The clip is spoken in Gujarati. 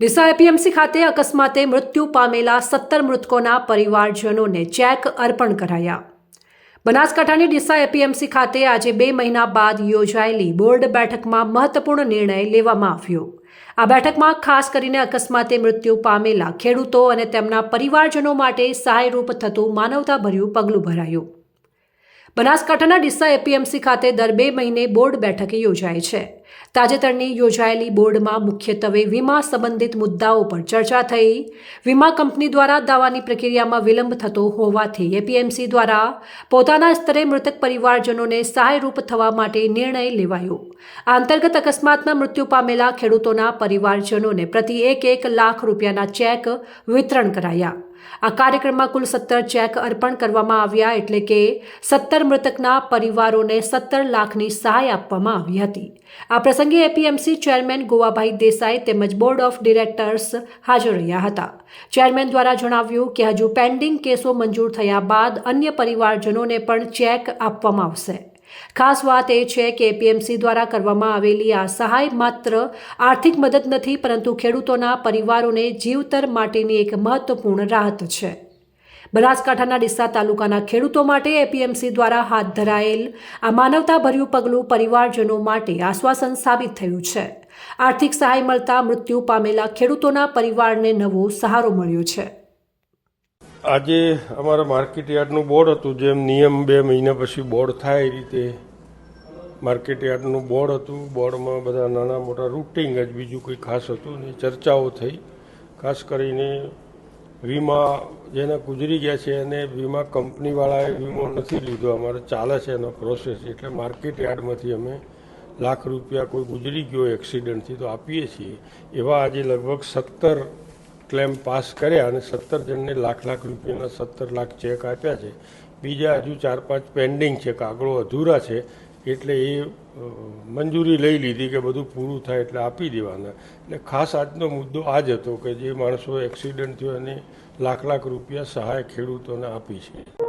ડીસા એપીએમસી ખાતે અકસ્માતે મૃત્યુ પામેલા સત્તર મૃતકોના પરિવારજનોને ચેક અર્પણ કરાયા. બનાસકાંઠાની ડીસા એપીએમસી ખાતે આજે બે મહિના બાદ યોજાયેલી બોર્ડ બેઠકમાં મહત્વપૂર્ણ નિર્ણય લેવામાં આવ્યો. આ બેઠકમાં ખાસ કરીને અકસ્માતે મૃત્યુ પામેલા ખેડૂતો અને તેમના પરિવારજનો માટે સહાયરૂપ થતું માનવતાભર્યું પગલું ભરાયું. બનાસકાંઠાના ડીસા એપીએમસી ખાતે દર બે મહિને બોર્ડ બેઠક યોજાય છે. તાજેતરની યોજાયેલી બોર્ડમાં મુખ્યત્વે વીમા સંબંધિત મુદ્દાઓ પર ચર્ચા થઈ. વીમા કંપની દ્વારા દાવાની પ્રક્રિયામાં વિલંબ થતો હોવાથી એપીએમસી દ્વારા પોતાના સ્તરે મૃતક પરિવારજનોને સહાયરૂપ થવા માટે નિર્ણય લેવાયો. આ અંતર્ગત અકસ્માતના મૃત્યુ પામેલા ખેડૂતોના પરિવારજનોને પ્રતિ એક એક લાખ રૂપિયાના ચેક વિતરણ કરાયા. આ કાર્યક્રમમાં કુલ સત્તર ચેક અર્પણ કરવામાં આવ્યા એટલે કે સત્તર મૃતકના પરિવારોને સત્તર લાખની સહાય આપવામાં આવી હતી. આ પ્રસંગે એપીએમસી ચેરમેન ગોવાભાઈ દેસાઈ તેમજ બોર્ડ ઓફ ડિરેક્ટર્સ હાજર રહ્યા હતા. ચેરમેન દ્વારા જણાવ્યું કે હજુ પેન્ડિંગ કેસો મંજૂર થયા બાદ અન્ય પરિવારજનોને પણ ચેક આપવામાં આવશે. ખાસ વાત એ છે કે એપીએમસી દ્વારા કરવામાં આવેલી આ સહાય માત્ર આર્થિક મદદ નથી, પરંતુ ખેડૂતોના પરિવારોને જીવતર માટેની એક મહત્વપૂર્ણ રાહત છે. બનાસકાંઠાના ડીસા તાલુકાના ખેડૂતો માટે એપીએમસી દ્વારા હાથ ધરાયેલ આ માનવતાભર્યું પગલું પરિવારજનો માટે આશ્વાસન સાબિત થયું છે. આર્થિક સહાય મળતા મૃત્યુ પામેલા ખેડૂતોના પરિવારને નવો સહારો મળ્યો છે. આજે અમારા માર્કેટ યાર્ડનું બોર્ડ હતું, જેમ નિયમ બે મહિના પછી બોર્ડ થાય એ રીતે. માર્કેટ યાર્ડનું બોર્ડ હતું બોર્ડમાં બધા નાના મોટા રૂટિંગ જ બીજું કંઈ ખાસ હતું ને ચર્ચાઓ થઈ. ખાસ કરીને વીમા જેને ગુજરી ગયા છે, એને વીમા કંપનીવાળાએ વીમો નથી લીધો. અમારે ચાલે છે એનો પ્રોસેસ એટલે માર્કેટ યાર્ડમાંથી અમે લાખ રૂપિયા કોઈ ગુજરી ગયો એક્સિડન્ટથી તો આપીએ છીએ. એવા આજે લગભગ સત્તર ક્લેમ પાસ કર્યા અને સત્તર જણને લાખ લાખ રૂપિયાના સત્તર લાખ ચેક આપ્યા છે. બીજા હજુ ચાર પાંચ પેન્ડિંગ છે કાગળો અધૂરા છે, એટલે એ મંજૂરી લઈ લીધી કે બધું પૂરું થાય એટલે આપી દેવાના. એટલે ખાસ આજનો મુદ્દો આ જ હતો કે જે માણસો એક્સિડન્ટ થયો એને લાખ લાખ રૂપિયા સહાય ખેડૂતોને આપી છે.